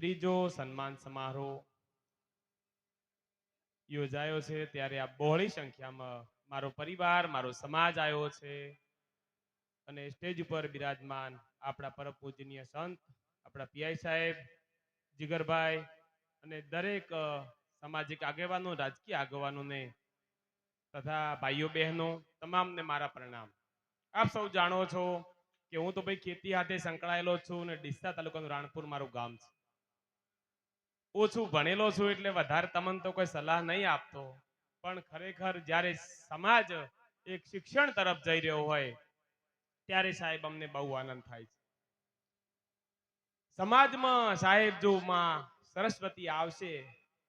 ત્રીજો સન્માન સમારોહ યોજાયો છે. ત્યારે આ બહોળી સંખ્યામાં મારો પરિવાર, મારો સમાજ આવ્યો છે અને સ્ટેજ ઉપર બિરાજમાન આપણા પરમ સંત, આપણા પીઆઈ સાહેબ, જીગરભાઈ અને દરેક સામાજિક આગેવાનો, રાજકીય આગેવાનોને તથા ભાઈઓ બહેનો, તમામને મારા પ્રણામ. આપ સૌ જાણો છો કે હું તો ભાઈ ખેતી સાથે સંકળાયેલો છું અને ડીસા તાલુકાનું રાણપુર મારું ગામ છે. ઓછું ભણેલો છું એટલે વધારે તમને તો કોઈ સલાહ નહીં આપતો. પણ ખરેખર જ્યારે સમાજ એક શિક્ષણ તરફ જઈ રહ્યો હોય, ત્યારે સાહેબ અમને બહુ આનંદ થાય છે. સમાજમાં સાહેબ જો માં સરસ્વતી આવશે,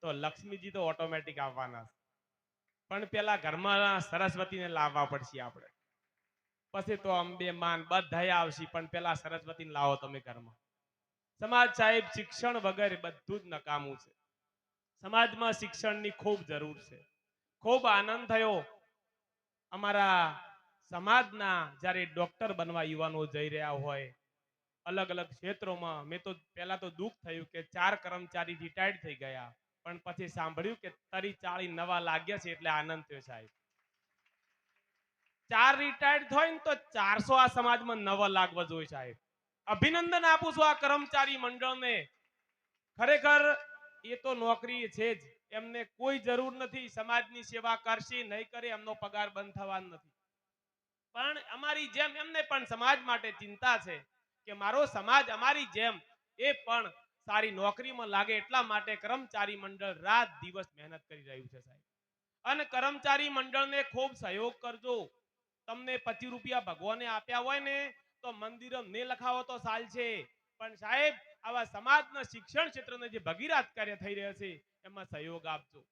તો લક્ષ્મીજી તો ઓટોમેટિક આવવાના પણ પેલા ઘરમાં સરસ્વતીને લાવવા પડશે આપણે. પછી તો અંબે, માન બધાય આવશે, પણ પેલા સરસ્વતીને લાવો તમે ઘરમાં. સમાજ સાહેબ શિક્ષણ વગર બધું જ નકામું છે. સમાજમાં શિક્ષણની ખૂબ જરૂર છે. ખૂબ આનંદ થયો. અમારા સમાજના જ્યારે ડોક્ટર બનવા યુવાનો જઈ રહ્યા હોય, અલગ અલગ ક્ષેત્રોમાં, મેં તો પહેલા તો દુઃખ થયું કે ચાર કર્મચારી રિટાયર્ડ થઈ ગયા, પણ પછી સાંભળ્યું કે તરી ચાળી નવા લાગ્યા છે એટલે આનંદ થયો સાહેબ. ચાર રિટાયર્ડ થાય ને તો ચારસો આ સમાજમાં નવા લાગવા જોઈએ સાહેબ. અભિનંદન આપું છું આ કર્મચારી મંડળને. ખરેખર એ તો નોકરી છે જ. એમને કોઈ જરૂર નથી, સમાજની સેવા કરશે, નહીં કરે, એમનો પગાર બંધ થવાનો નથી. પણ અમારી જેમ એમને પણ સમાજ માટે ચિંતા છે કે મારો સમાજ, અમારી જેમ, એ પણ સારી નોકરીમાં લાગે એટલા માટે કર્મચારી મંડળ રાત દિવસ મહેનત કરી રહ્યું છે સાહેબ. અને કર્મચારી મંડળને ખૂબ સહયોગ કરજો. તમને પચીસ રૂપિયા ભગવાને આપ્યા હોય ને તો મંદિરો ને લખાવો તો છે. પણ સાહેબ, આવા સમાજના શિક્ષણ ક્ષેત્રને જે ભગીરથ કાર્ય થઈ રહ્યા છે, એમાં સહયોગ આપજો.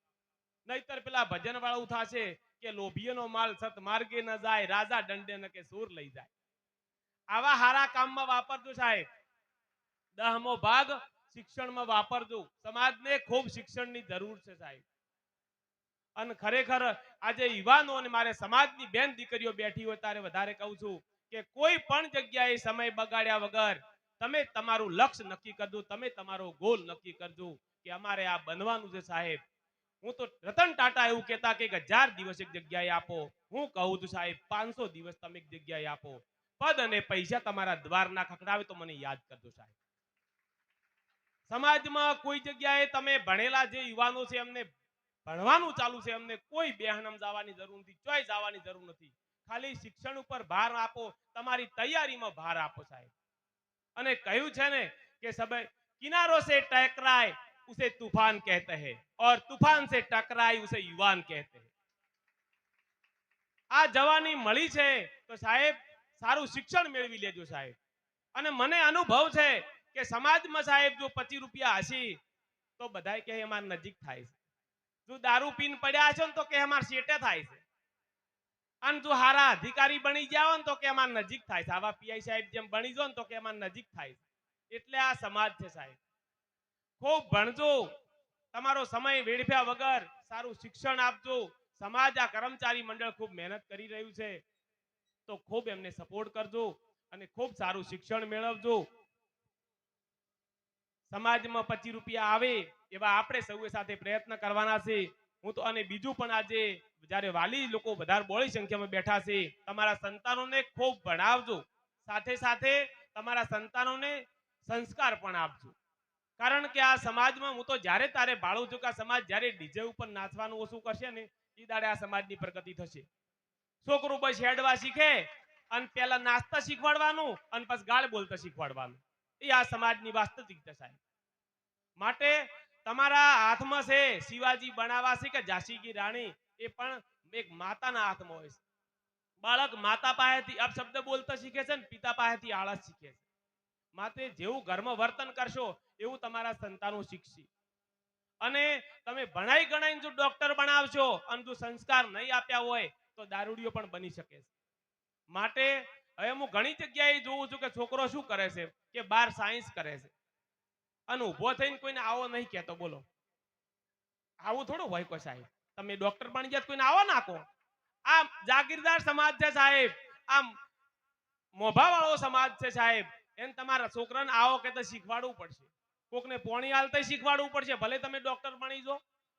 નહીતર પેલા ભજન વાળું થશે કે લોભીનો માલ સતમાર્ગે ન જાય, રાજા દંડે ન કે સૂર લઈ જાય. આવા હારા કામમાં વાપરજો સાહેબ. દહમો ભાગ શિક્ષણમાં વાપરજો. સમાજને ખૂબ શિક્ષણની જરૂર છે સાહેબ. અને ખરેખર આજે યુવાનો અને મારે સમાજની બેન દીકરીઓ બેઠી હોય ત્યારે વધારે કહું છું. કે કોઈ પણ જગ્યાએ સમય બગાડ્યા વગર તમે તમારું લક્ષ્ય નક્કી કરજો, તમે તમારો ગોલ નક્કી કરજો કે અમારે આ બનવાનું છે સાહેબ. હું તો રતન ટાટા એવું કહેતા કે હજાર દિવસ એક જગ્યાએ આપો. હું કહું છું સાહેબ, પાંચસો દિવસ તમે એક જગ્યાએ આપો. પદ અને પૈસા તમારા દ્વાર ના ખખડાવે તો મને યાદ કરજો સાહેબ. સમાજમાં કોઈ જગ્યાએ તમે ભણેલા જે યુવાનો છે એમને ભણવાનું ચાલુ છે, એમને કોઈ બેહનમ જવાની જરૂર નથી, ચોય જવાની જરૂર નથી. ખાલી શિક્ષણ ઉપર ભાર આપો તમારી તૈયારીમાં ભાર આપો સાહેબ અને કહ્યું છે ને કે સબ કિનારો से टकराए उसे तूफान कहते हैं और तूफान से टकराए उसे युवान कहते हैं આ જવાની મળી છે તો સાહેબ સારું શિક્ષણ મેળવી લેજો સાહેબ અને મને અનુભવ છે કે સમાજમાં સાહેબ જો પચીસ રૂપિયા હશે તો બધાય કહે અમાર નજીક થાય છે જો દારૂ પીને પડ્યા છો ને તો કે અમાર શેટે થાય છે અને તું હારા અધિકારી બની જાવ તો કે અમાર નજીક થાય છે. આવા પીઆઈ સાહેબ જેમ બની જો તો કે અમાર નજીક થાય એટલે આ સમાજ છે સાહેબ. ખૂબ ભણજો. તમારો સમય વેડફ્યા વગર સારું શિક્ષણ આપજો. સમાજ આ કર્મચારી મંડળ ખૂબ મહેનત કરી રહ્યું છે. તો ખૂબ એમને સપોર્ટ કરજો અને ખૂબ સારું શિક્ષણ મેળવજો. સમાજમાં પચીસ રૂપિયા આવે એવા આપણે સૌએ સાથે પ્રયત્ન કરવાના છે. હું તો અને બીજું પણ આજે જ્યારે વાલી લોકો વધારે બોળી સંખ્યામાં બેઠા છે, તમારા સંતાનોને ખૂબ ભણાવજો. સાથે સાથે તમારા સંતાનોને સંસ્કાર પણ આપજો. કારણ કે આ સમાજમાં હું તો જ્યારે તારે ભાળું છું કે આ સમાજ જ્યારે ડીજે ઉપર નાચવાનું ઓછું કરશે ને એ દાડે આ સમાજની પ્રગતિ થશે. છોકરું બસ હેડવા શીખે, અને પેલા નાસ્તા શીખવાડવાનું, અને પછી ગાળ બોલતા શીખવાડવાનું. એ આ સમાજની વાસ્તવિકતા સાહેબ. માટે તમારા હાથમાં છે શિવાજી બનાવવા છે કે ઝાંસી કી રાણી? એ પણ એક માતાના હાથમાં હોય છે. બાળક માતા પાસેથી અપશબ્દ બોલતા શીખે છે ને, પિતા પાસેથી આળસ શીખે છે. માટે જેવું ઘરમાં વર્તન કરશો, એવું તમારા સંતાનો શીખશે. અને તમે ભણાઈ ગણાઈને જો ડોક્ટર બનાવશો અને જો સંસ્કાર નહીં આપ્યા હોય, તો દારૂડીઓ પણ બની શકે છે. માટે હવે હું ઘણી જગ્યાએ જોઉં છું કે છોકરો શું કરે છે? કે બાર સાયન્સ કરે છે. અને ઊભો થઈને કોઈને આવો નહીં કહેતો, બોલો. આવું થોડું હોય કોઈ સાહેબ. તમે ડોક્ટર બની ગયા કોઈને આવો નાખો આ જાગીરદાર સમાજ છે સાહેબ. આમ મોભા વાળો સમાજ છે સાહેબ. એને તમારા છોકરાને આવો કે તો શીખવાડવું પડશે. કોકને પોણી હાલતા શીખવાડવું પડશે. ભલે તમે ડોક્ટર બની જો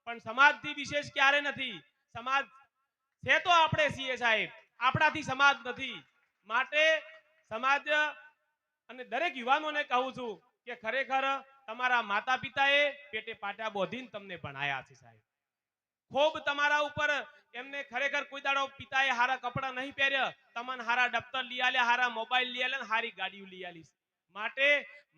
પણ સમાજથી વિશેષ ક્યારે નથી. સમાજ છે તો આપણે છીએ સાહેબ. આપણાથી સમાજ નથી. માટે સમાજ અને દરેક યુવાનોને કહું છું કે ખરેખર તમારા માતા પિતાએ પેટે પાટા બોધીને તમને ભણાયા છે સાહેબ. ખૂબ તમારા ઉપર એમને ખરેખર કોઈ દાડો પિતાએ હારા કપડાં નહીં પહેર્યા. તમને હારા દફતર લઈ આલ્યા, હારા મોબાઈલ લઈ આલ્યા હારી ગાડીઓ લઈ આલી માટે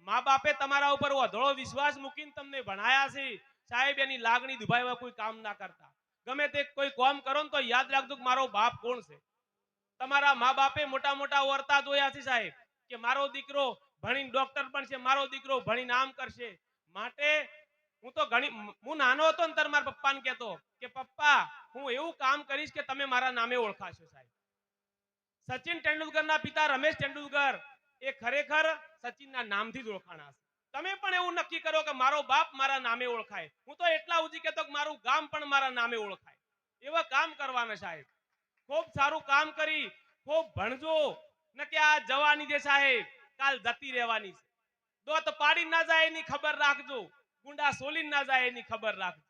મા બાપે તમારા ઉપર વધળો વિશ્વાસ મૂકીને તમને ભણાયા છે. સાહેબ, એની લાગણી દુભાઈવા કોઈ કામ ના કરતા. ગમે તે કોઈ કામ કરો ને તો યાદ રાખજો કે મારો બાપ કોણ છે? તમારા મા બાપે મોટા મોટા વર્તા જોયા છે સાહેબ, કે મારો દીકરો ભણીને ડોક્ટર બનશે, મારો દીકરો ભણીને આમ કરશે. માટે હું તો ઘણી, હું નાનો હતો ને ત્યારે મારા પપ્પાને કહેતો કે, પપ્પા, હું એવું કામ કરીશ કે તમે મારા નામે ઓળખાશો સાહેબ. સચિન તેંડુલકરના પિતા રમેશ તેંડુલકર એ ખરેખર સચિનના નામથી જ ઓળખાણા છે તમે પણ એવું નક્કી કરો કે મારો બાપ મારા નામે ઓળખાય. હું તો એટલા ઉજી કહેતો કે મારું ગામ પણ મારા નામે ઓળખાય. એવા કામ કરવાના સાહેબ. ખૂબ સારું કામ કરી, ખૂબ ભણજો. ન કે આ જવાની જે સાહેબ કાલ જતી રહેવાની છે. દોત પાડી ના જાય એની ખબર રાખજો. ગુંડા સોલી ના જાય એની ખબર રાખજો.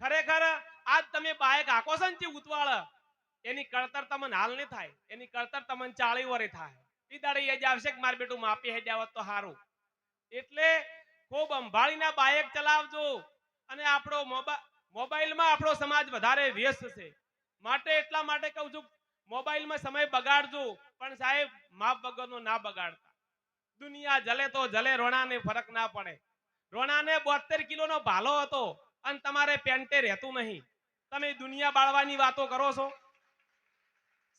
ખરેખર આજ તમે બાયક હાકો છો ને ઉતવાળ, એની કળતર તમને હાલ નહીં થાય. એની કળતર તમને ચાળી વરે થાય. ઈ દાડે એ આવશે કે માર બેટું માપી હે આવત તો સારું એટલે ખૂબ અંભાળીના બાયક ચલાવજો. અને આપણો મોબાઈલ મોબાઈલમાં આપણો સમાજ વધારે વ્યસ્ત છે. માટે એટલા માટે કહું છું મોબાઈલમાં સમય બગાડજો, પણ સાહેબ માપ વગરનો ના બગાડતા. દુનિયા જલે તો જલે, રોણાને ફરક ના પડે. રોણાને બોતેર કિલોનો ભાલો હતો અને તમારે પેન્ટે રહેતું નહીં. તમે દુનિયા બાળવાની વાતો કરો છો?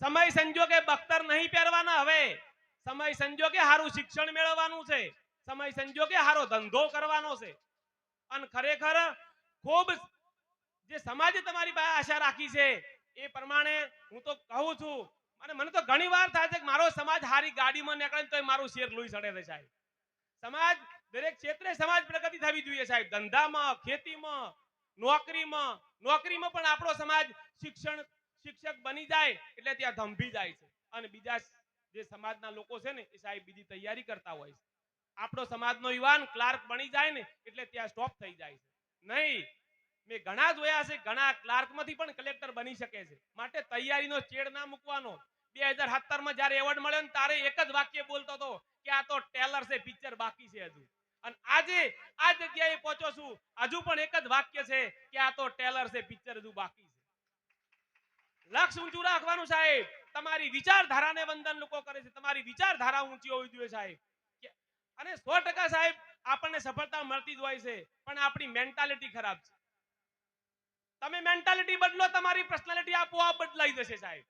સમય સંજોગે બખ્તર નહીં પહેરવાના હવે. સમય સંજોગે સારું શિક્ષણ મેળવવાનું છે. સમય સંજોગે સારો ધંધો કરવાનો છે. અને ખરેખર ખૂબ જે સમાજે તમારી પાસે આશા રાખી છે એ પ્રમાણે હું તો કહું છું, અને મને તો ઘણી વાર થાય છે કે મારો સમાજ હારી ગાડીમાં નીકળે તો મારું શેર લોહી ચડે છે સાહેબ. સમાજ, દરેક ક્ષેત્રે સમાજ પ્રગતિ થવી જોઈએ સાહેબ. ધંધામાં, ખેતીમાં, નોકરીમાં નોકરીમાં પણ આપણો સમાજ શિક્ષણ, શિક્ષક બની જાય એટલે ત્યાં ધંભી જાય છે. અને બીજા જે સમાજના લોકો છે ને, એ સાહેબ બીજી તૈયારી કરતા હોય છે. આપણો સમાજનો યુવાન ક્લાર્ક બની જાય ને, એટલે ત્યાં સ્ટોપ થઈ જાય છે. નહીં મેં ઘણા જોયા છે, ઘણા ક્લાર્કમાંથી પણ કલેક્ટર બની શકે છે. માટે તૈયારીનો ચેડ ના મૂકવાનો. બે હજાર સત્તરમાં જયારે એવોર્ડ મળ્યો ને તારે એક જ વાક્ય બોલતો હતો કે આ તો ટેલર છે, પિક્ચર બાકી છે હજુ. અને આજે, આ જગ્યાએ પહોંચો છું. હજુ પણ એક જ વાક્ય છે કે આ તો ટેલર છે, પિક્ચર હજુ બાકી છે. લક્ષ ઊંચું રાખવાનું સાહેબ. તમારી વિચારધારાને વંદન લોકો કરે છે. તમારી વિચારધારા ઊંચી હોવી જોઈએ સાહેબ. અને સો ટકા સાહેબ, આપણને સફળતા મળતી જ હોય છે. પણ આપણી મેન્ટાલિટી ખરાબ છે. તમે મેન્ટાલિટી બદલો, તમારી પર્સનાલિટી આપોઆપ બદલાઈ જશે સાહેબ.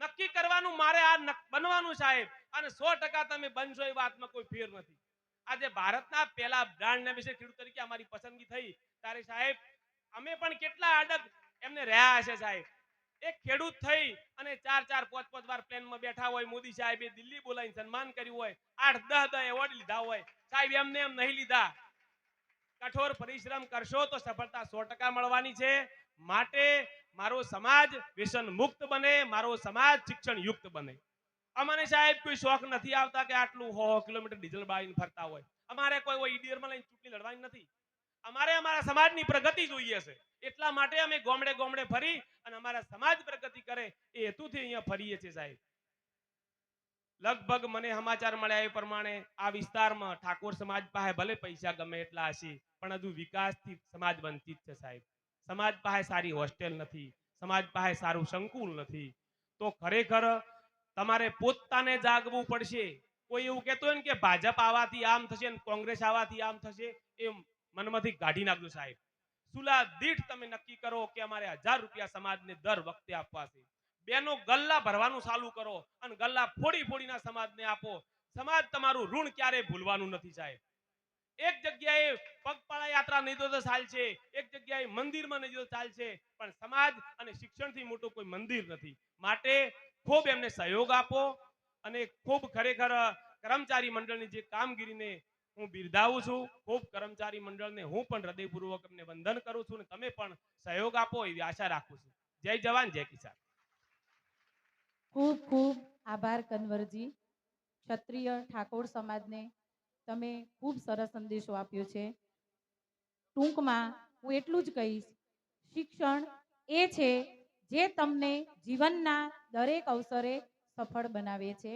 નક્કી કરવાનું મારે આ બનવાનું સાહેબ. અને સો ટકા તમે બનશો એ વાતમાં કોઈ ફેર નથી. આજે ભારતના પહેલા બ્રાન્ડના વિશે ખેડૂત તરીકે અમારી પસંદગી થઈ. ત્યારે સાહેબ, અમે પણ કેટલા અડગ એમને રહ્યા હશે સાહેબ. એક ખેડૂત થઈ અને ચાર ચાર, પાંચ પાંચ વાર પ્લેનમાં બેઠા હોય, મોદી સાહેબે દિલ્હી બોલાવીને સન્માન કર્યું હોય. આઠ દસ દહ એવોર્ડ લીધા હોય. સાહેબ, એમને એમ નહીં લીધા. કઠોર પરિશ્રમ કરશો તો સફળતા સો મળવાની છે. માટે મારો સમાજ વ્યસન મુક્ત બને, મારો સમાજ શિક્ષણ યુક્ત બને. અમને સાહેબ કોઈ શોખ નથી આવતા કે આટલું હો, કિલોમીટર ડીઝલ બાળીને ફરતા હોય. અમારે કોઈ હોય ઈડીયરમાં લઈને ચૂંટણી લડવાની નથી. અમારે અમારા સમાજની પ્રગતિ જોઈએ છે. એટલા માટે અમે ગોમડે ગોમડે ફરી અને અમારા સમાજ પ્રગતિ કરે એ હેતુથી અહીંયા ફરીએ છીએ સાહેબ. લગભગ મને સમાચાર મળ્યા એ પ્રમાણે આ વિસ્તારમાં ઠાકોર સમાજ પાસે ભલે પૈસા ગમે એટલા હશે, પણ હજુ વિકાસથી સમાજ વંચિત છે સાહેબ. સમાજ પાસે સારી હોસ્ટેલ નથી, સમાજ પાસે સારું સંકુલ નથી. તો ખરેખર તમારે પોતાને જાગવું પડશે. કોઈ એવું કહેતો હોય ને કે ભાજપ આવવાથી આમ થશે ને કોંગ્રેસ આવવાથી આમ થશે એ મનમાંથી કાઢી નાખજો સાહેબ. સુલા દીઠ તમે નક્કી કરો કે અમારે હજાર રૂપિયા સમાજને દર વખતે આપવા છે. બેનો ગલ્લા ભરવાનું ચાલુ કરો અને ગલ્લા ફોડી ફોડીના સમાજને આપો. સમાજ તમારું ઋણ ક્યારે ભૂલવાનું નથી સાહેબ. એક જગ્યાએ પગપાળા યાત્રા નહીં તો ચાલશે. એક જગ્યાએ મંદિરમાં નહીં તો ચાલશે. પણ સમાજ અને શિક્ષણથી મોટું કોઈ મંદિર નથી. માટે ખૂબ એમને સહયોગ આપો અને ખૂબ ખરેખર કર્મચારી મંડળની જે કામગીરીને હું બિરદાવું છું, ખૂબ કર્મચારી મંડળને હું પણ હૃદયપૂર્વક એમને વંદન કરું છું અને તમે પણ સહયોગ આપો એવી આશા રાખું છું. જય જવાન, જય કિસાન. ખૂબ ખૂબ આભાર કન્વરજી. ક્ષત્રિય ઠાકોર સમાજને તમે ખૂબ સરસ સંદેશો આપ્યો છે. ટૂંકમાં હું એટલું જ કહીશ, શિક્ષણ એ છે જે તમને જીવનના દરેક અવસરે સફળ બનાવે છે.